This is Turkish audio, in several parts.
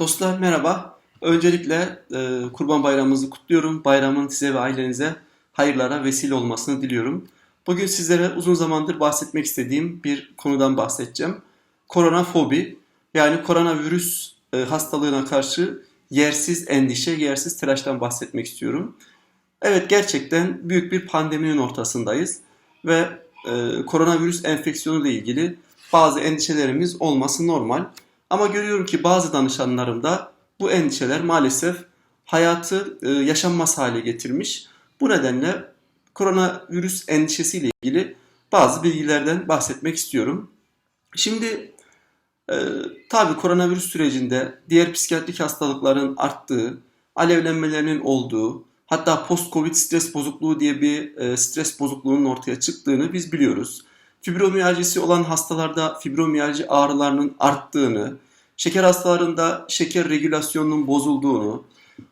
Dostlar merhaba. Öncelikle e, Kurban Bayramınızı kutluyorum. Bayramın size ve ailenize hayırlara vesile olmasını diliyorum. Bugün sizlere uzun zamandır bahsetmek istediğim bir konudan bahsedeceğim. Koronafobi yani koronavirüs e, hastalığına karşı yersiz endişe, yersiz telaştan bahsetmek istiyorum. Evet gerçekten büyük bir pandeminin ortasındayız ve e, koronavirüs enfeksiyonu ile ilgili bazı endişelerimiz olması normal. Ama görüyorum ki bazı danışanlarımda bu endişeler maalesef hayatı e, yaşanmaz hale getirmiş. Bu nedenle koronavirüs endişesiyle ilgili bazı bilgilerden bahsetmek istiyorum. Şimdi e, tabii koronavirüs sürecinde diğer psikiyatrik hastalıkların arttığı, alevlenmelerinin olduğu, hatta post-covid stres bozukluğu diye bir e, stres bozukluğunun ortaya çıktığını biz biliyoruz. Fibromiyajisi olan hastalarda fibromiyalji ağrılarının arttığını, şeker hastalarında şeker regülasyonunun bozulduğunu,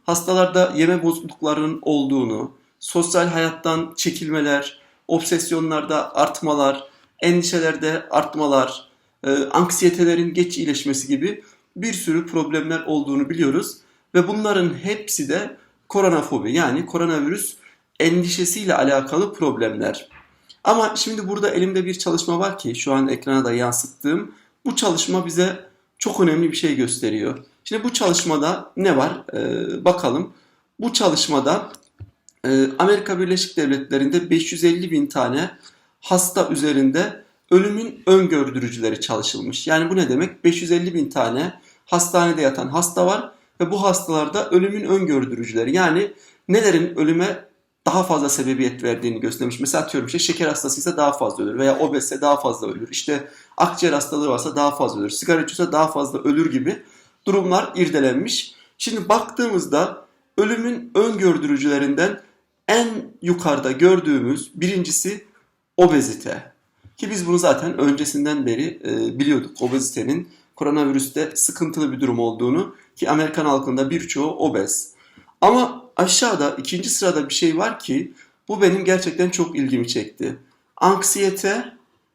hastalarda yeme bozukluklarının olduğunu, sosyal hayattan çekilmeler, obsesyonlarda artmalar, endişelerde artmalar, e, anksiyetelerin geç iyileşmesi gibi bir sürü problemler olduğunu biliyoruz. Ve bunların hepsi de koronafobi yani koronavirüs endişesiyle alakalı problemler. Ama şimdi burada elimde bir çalışma var ki şu an ekrana da yansıttığım. Bu çalışma bize çok önemli bir şey gösteriyor. Şimdi bu çalışmada ne var? Ee, bakalım. Bu çalışmada e, Amerika Birleşik Devletleri'nde 550 bin tane hasta üzerinde ölümün öngördürücüleri çalışılmış. Yani bu ne demek? 550 bin tane hastanede yatan hasta var ve bu hastalarda ölümün öngördürücüleri yani nelerin ölüme daha fazla sebebiyet verdiğini göstermiş. Mesela atıyorum işte şeker hastasıysa daha fazla ölür veya obezse daha fazla ölür. İşte akciğer hastalığı varsa daha fazla ölür. Sigara içiyorsa daha fazla ölür gibi durumlar irdelenmiş. Şimdi baktığımızda ölümün öngördürücülerinden en yukarıda gördüğümüz birincisi obezite. Ki biz bunu zaten öncesinden beri e, biliyorduk. Obezitenin koronavirüste sıkıntılı bir durum olduğunu ki Amerikan halkında birçoğu obez. Ama aşağıda ikinci sırada bir şey var ki bu benim gerçekten çok ilgimi çekti. Anksiyete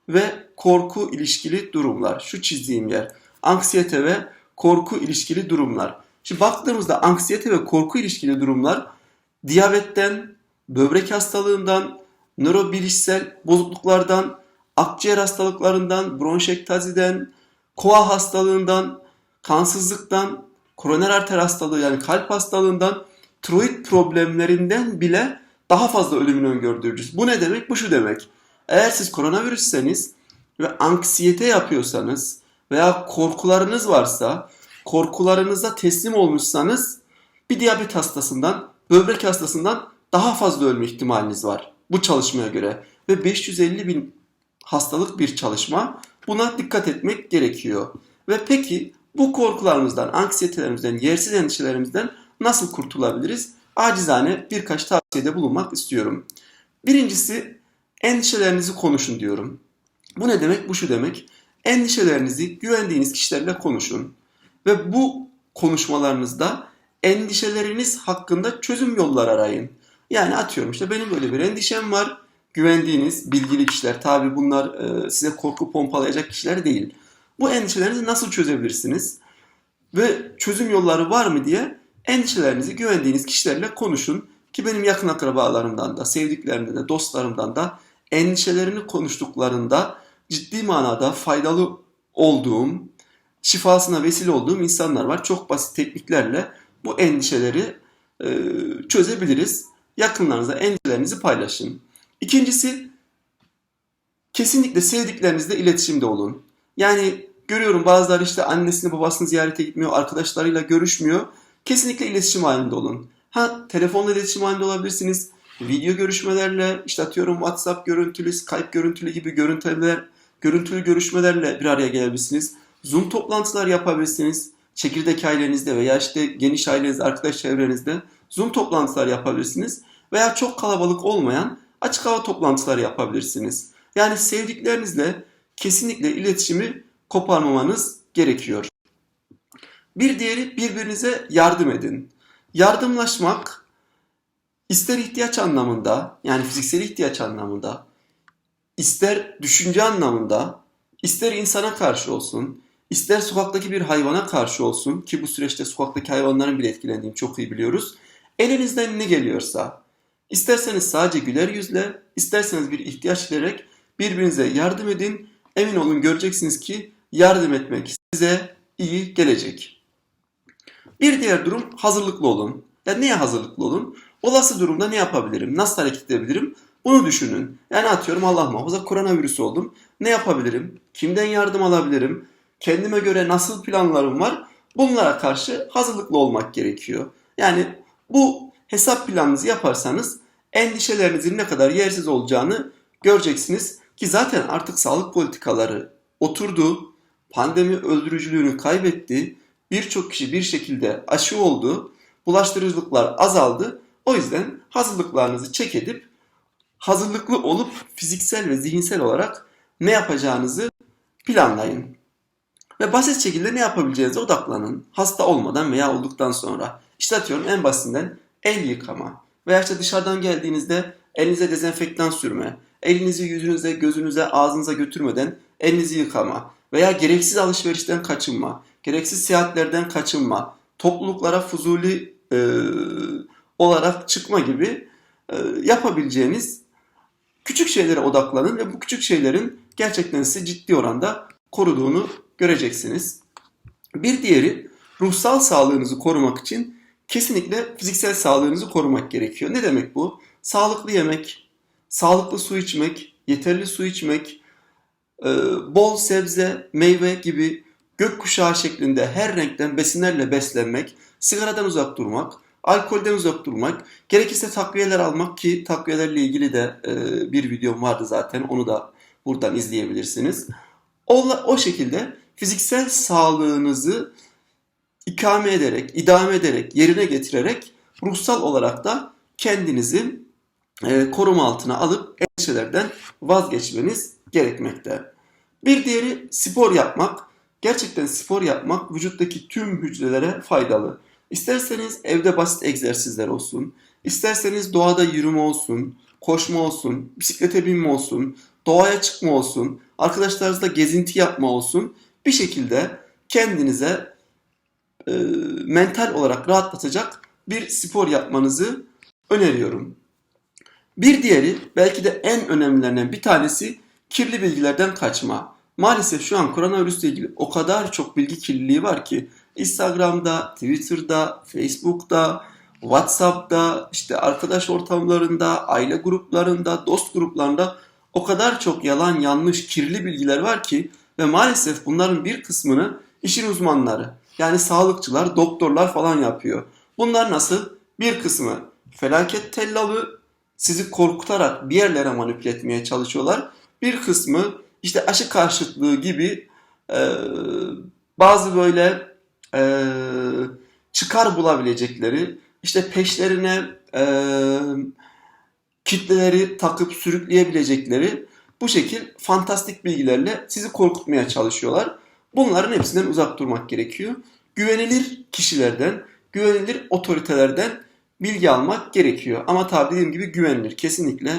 ve korku ilişkili durumlar. Şu çizdiğim yer. Anksiyete ve korku ilişkili durumlar. Şimdi baktığımızda anksiyete ve korku ilişkili durumlar diyabetten, böbrek hastalığından, nörobilişsel bozukluklardan, akciğer hastalıklarından, bronşektaziden, koa hastalığından, kansızlıktan, koroner arter hastalığı yani kalp hastalığından, tiroid problemlerinden bile daha fazla ölümün öngördürücüsü. Bu ne demek? Bu şu demek. Eğer siz koronavirüsseniz ve anksiyete yapıyorsanız veya korkularınız varsa, korkularınıza teslim olmuşsanız bir diyabet hastasından, böbrek hastasından daha fazla ölme ihtimaliniz var bu çalışmaya göre. Ve 550 bin hastalık bir çalışma. Buna dikkat etmek gerekiyor. Ve peki bu korkularımızdan, anksiyetelerimizden, yersiz endişelerimizden nasıl kurtulabiliriz? Acizane birkaç tavsiyede bulunmak istiyorum. Birincisi endişelerinizi konuşun diyorum. Bu ne demek? Bu şu demek. Endişelerinizi güvendiğiniz kişilerle konuşun. Ve bu konuşmalarınızda endişeleriniz hakkında çözüm yolları arayın. Yani atıyorum işte benim böyle bir endişem var. Güvendiğiniz bilgili kişiler tabi bunlar e, size korku pompalayacak kişiler değil. Bu endişelerinizi nasıl çözebilirsiniz? Ve çözüm yolları var mı diye endişelerinizi güvendiğiniz kişilerle konuşun. Ki benim yakın akrabalarımdan da, sevdiklerimden de, dostlarımdan da endişelerini konuştuklarında ciddi manada faydalı olduğum, şifasına vesile olduğum insanlar var. Çok basit tekniklerle bu endişeleri e, çözebiliriz. Yakınlarınızla endişelerinizi paylaşın. İkincisi kesinlikle sevdiklerinizle iletişimde olun. Yani görüyorum bazıları işte annesini babasını ziyarete gitmiyor, arkadaşlarıyla görüşmüyor. Kesinlikle iletişim halinde olun. Ha telefonla iletişim halinde olabilirsiniz. Video görüşmelerle işte atıyorum WhatsApp görüntülü, Skype görüntülü gibi görüntüler, görüntülü görüşmelerle bir araya gelebilirsiniz. Zoom toplantılar yapabilirsiniz. Çekirdek ailenizde veya işte geniş ailenizde, arkadaş çevrenizde Zoom toplantılar yapabilirsiniz. Veya çok kalabalık olmayan açık hava toplantıları yapabilirsiniz. Yani sevdiklerinizle kesinlikle iletişimi koparmamanız gerekiyor. Bir diğeri birbirinize yardım edin. Yardımlaşmak ister ihtiyaç anlamında yani fiziksel ihtiyaç anlamında, ister düşünce anlamında, ister insana karşı olsun, ister sokaktaki bir hayvana karşı olsun ki bu süreçte sokaktaki hayvanların bile etkilendiğini çok iyi biliyoruz. Elinizden ne geliyorsa, isterseniz sadece güler yüzle, isterseniz bir ihtiyaç vererek birbirinize yardım edin. Emin olun göreceksiniz ki yardım etmek size iyi gelecek. Bir diğer durum hazırlıklı olun. Ya niye hazırlıklı olun? Olası durumda ne yapabilirim? Nasıl hareket edebilirim? Bunu düşünün. Yani atıyorum Allah muhafaza koronavirüs oldum. Ne yapabilirim? Kimden yardım alabilirim? Kendime göre nasıl planlarım var? Bunlara karşı hazırlıklı olmak gerekiyor. Yani bu hesap planınızı yaparsanız endişelerinizin ne kadar yersiz olacağını göreceksiniz. Ki zaten artık sağlık politikaları oturdu. Pandemi öldürücülüğünü kaybetti. Birçok kişi bir şekilde aşı oldu. Bulaştırıcılıklar azaldı. O yüzden hazırlıklarınızı çek edip hazırlıklı olup fiziksel ve zihinsel olarak ne yapacağınızı planlayın. Ve basit şekilde ne yapabileceğinize odaklanın. Hasta olmadan veya olduktan sonra. İşte atıyorum en basitinden el yıkama. Veya işte dışarıdan geldiğinizde elinize dezenfektan sürme. Elinizi yüzünüze, gözünüze, ağzınıza götürmeden elinizi yıkama. Veya gereksiz alışverişten kaçınma. Gereksiz seyahatlerden kaçınma. Topluluklara fuzuli e, olarak çıkma gibi e, yapabileceğiniz küçük şeylere odaklanın ve bu küçük şeylerin gerçekten sizi ciddi oranda koruduğunu göreceksiniz. Bir diğeri ruhsal sağlığınızı korumak için kesinlikle fiziksel sağlığınızı korumak gerekiyor. Ne demek bu? Sağlıklı yemek, sağlıklı su içmek, yeterli su içmek, e, bol sebze, meyve gibi gökkuşağı şeklinde her renkten besinlerle beslenmek, sigaradan uzak durmak, alkolden uzak durmak, gerekirse takviyeler almak ki takviyelerle ilgili de e, bir videom vardı zaten onu da buradan izleyebilirsiniz. O, o şekilde fiziksel sağlığınızı ikame ederek, idame ederek, yerine getirerek ruhsal olarak da kendinizi e, koruma altına alıp endişelerden vazgeçmeniz gerekmekte. Bir diğeri spor yapmak. Gerçekten spor yapmak vücuttaki tüm hücrelere faydalı. İsterseniz evde basit egzersizler olsun, isterseniz doğada yürüme olsun, koşma olsun, bisiklete binme olsun, doğaya çıkma olsun, arkadaşlarınızla gezinti yapma olsun bir şekilde kendinize e, mental olarak rahatlatacak bir spor yapmanızı öneriyorum. Bir diğeri belki de en önemlilerinden bir tanesi kirli bilgilerden kaçma. Maalesef şu an koronavirüsle ilgili o kadar çok bilgi kirliliği var ki Instagram'da, Twitter'da, Facebook'ta, WhatsApp'ta, işte arkadaş ortamlarında, aile gruplarında, dost gruplarında o kadar çok yalan, yanlış, kirli bilgiler var ki ve maalesef bunların bir kısmını işin uzmanları yani sağlıkçılar, doktorlar falan yapıyor. Bunlar nasıl? Bir kısmı felaket tellalı sizi korkutarak bir yerlere manipüle etmeye çalışıyorlar. Bir kısmı işte aşı karşıtlığı gibi e, bazı böyle e, çıkar bulabilecekleri işte peşlerine e, kitleleri takıp sürükleyebilecekleri bu şekil fantastik bilgilerle sizi korkutmaya çalışıyorlar. Bunların hepsinden uzak durmak gerekiyor. Güvenilir kişilerden, güvenilir otoritelerden bilgi almak gerekiyor. Ama tabi dediğim gibi güvenilir. Kesinlikle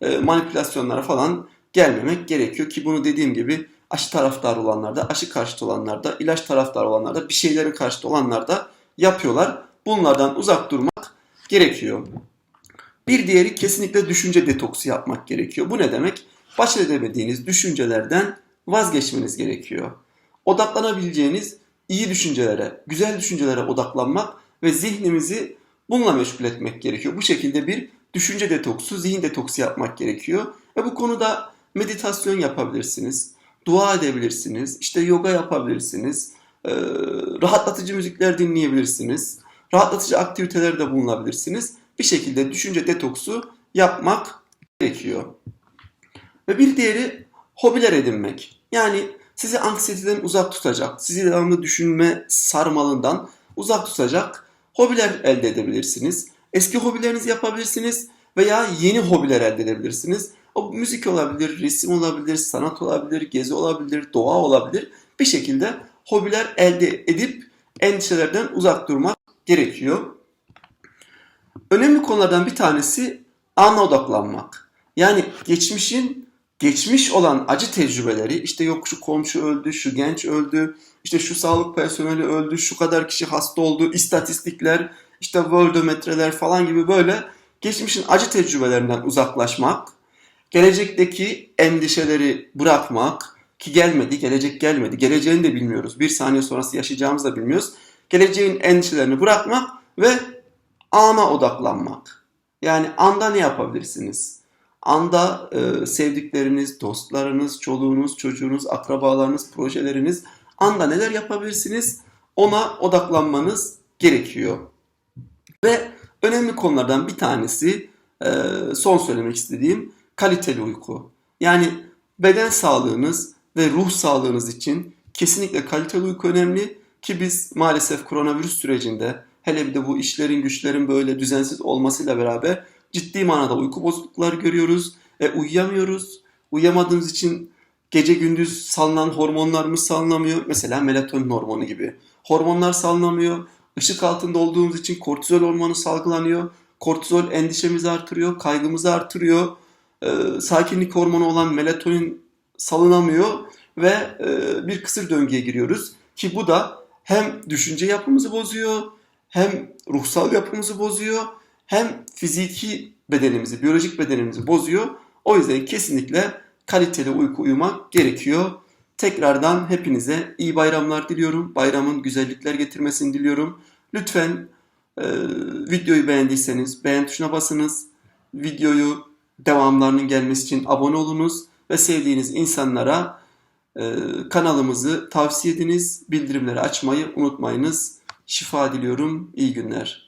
e, manipülasyonlara falan gelmemek gerekiyor ki bunu dediğim gibi aşı taraftarı olanlarda, aşı karşıtı olanlarda, ilaç taraftarı olanlarda, bir şeylerin karşıtı olanlarda yapıyorlar. Bunlardan uzak durmak gerekiyor. Bir diğeri kesinlikle düşünce detoksu yapmak gerekiyor. Bu ne demek? Baş edemediğiniz düşüncelerden vazgeçmeniz gerekiyor. Odaklanabileceğiniz iyi düşüncelere, güzel düşüncelere odaklanmak ve zihnimizi bununla meşgul etmek gerekiyor. Bu şekilde bir düşünce detoksu, zihin detoksu yapmak gerekiyor. Ve bu konuda meditasyon yapabilirsiniz, dua edebilirsiniz, işte yoga yapabilirsiniz, rahatlatıcı müzikler dinleyebilirsiniz, rahatlatıcı aktivitelerde bulunabilirsiniz. Bir şekilde düşünce detoksu yapmak gerekiyor. Ve bir diğeri hobiler edinmek. Yani sizi anksiyeteden uzak tutacak, sizi devamlı düşünme sarmalından uzak tutacak hobiler elde edebilirsiniz. Eski hobilerinizi yapabilirsiniz veya yeni hobiler elde edebilirsiniz. O müzik olabilir, resim olabilir, sanat olabilir, gezi olabilir, doğa olabilir. Bir şekilde hobiler elde edip endişelerden uzak durmak gerekiyor. Önemli konulardan bir tanesi ana odaklanmak. Yani geçmişin geçmiş olan acı tecrübeleri işte yok şu komşu öldü, şu genç öldü, işte şu sağlık personeli öldü, şu kadar kişi hasta oldu, istatistikler, işte worldometreler falan gibi böyle geçmişin acı tecrübelerinden uzaklaşmak, gelecekteki endişeleri bırakmak ki gelmedi, gelecek gelmedi, geleceğini de bilmiyoruz. Bir saniye sonrası yaşayacağımızı da bilmiyoruz. Geleceğin endişelerini bırakmak ve ana odaklanmak. Yani anda ne yapabilirsiniz? Anda e, sevdikleriniz, dostlarınız, çoluğunuz, çocuğunuz, akrabalarınız, projeleriniz anda neler yapabilirsiniz? Ona odaklanmanız gerekiyor. Ve önemli konulardan bir tanesi e, son söylemek istediğim kaliteli uyku. Yani beden sağlığınız ve ruh sağlığınız için kesinlikle kaliteli uyku önemli ki biz maalesef koronavirüs sürecinde hele bir de bu işlerin güçlerin böyle düzensiz olmasıyla beraber ciddi manada uyku bozuklukları görüyoruz. E, uyuyamıyoruz. Uyuyamadığımız için gece gündüz salınan hormonlarımız salınamıyor. Mesela melatonin hormonu gibi. Hormonlar salınamıyor. Işık altında olduğumuz için kortizol hormonu salgılanıyor. Kortizol endişemizi artırıyor, kaygımızı artırıyor. E, sakinlik hormonu olan melatonin salınamıyor ve e, bir kısır döngüye giriyoruz. Ki bu da hem düşünce yapımızı bozuyor, hem ruhsal yapımızı bozuyor, hem fiziki bedenimizi, biyolojik bedenimizi bozuyor. O yüzden kesinlikle kaliteli uyku uyumak gerekiyor. Tekrardan hepinize iyi bayramlar diliyorum. Bayramın güzellikler getirmesini diliyorum. Lütfen e, videoyu beğendiyseniz beğen tuşuna basınız. Videoyu devamlarının gelmesi için abone olunuz ve sevdiğiniz insanlara e, kanalımızı tavsiye ediniz. Bildirimleri açmayı unutmayınız. Şifa diliyorum. İyi günler.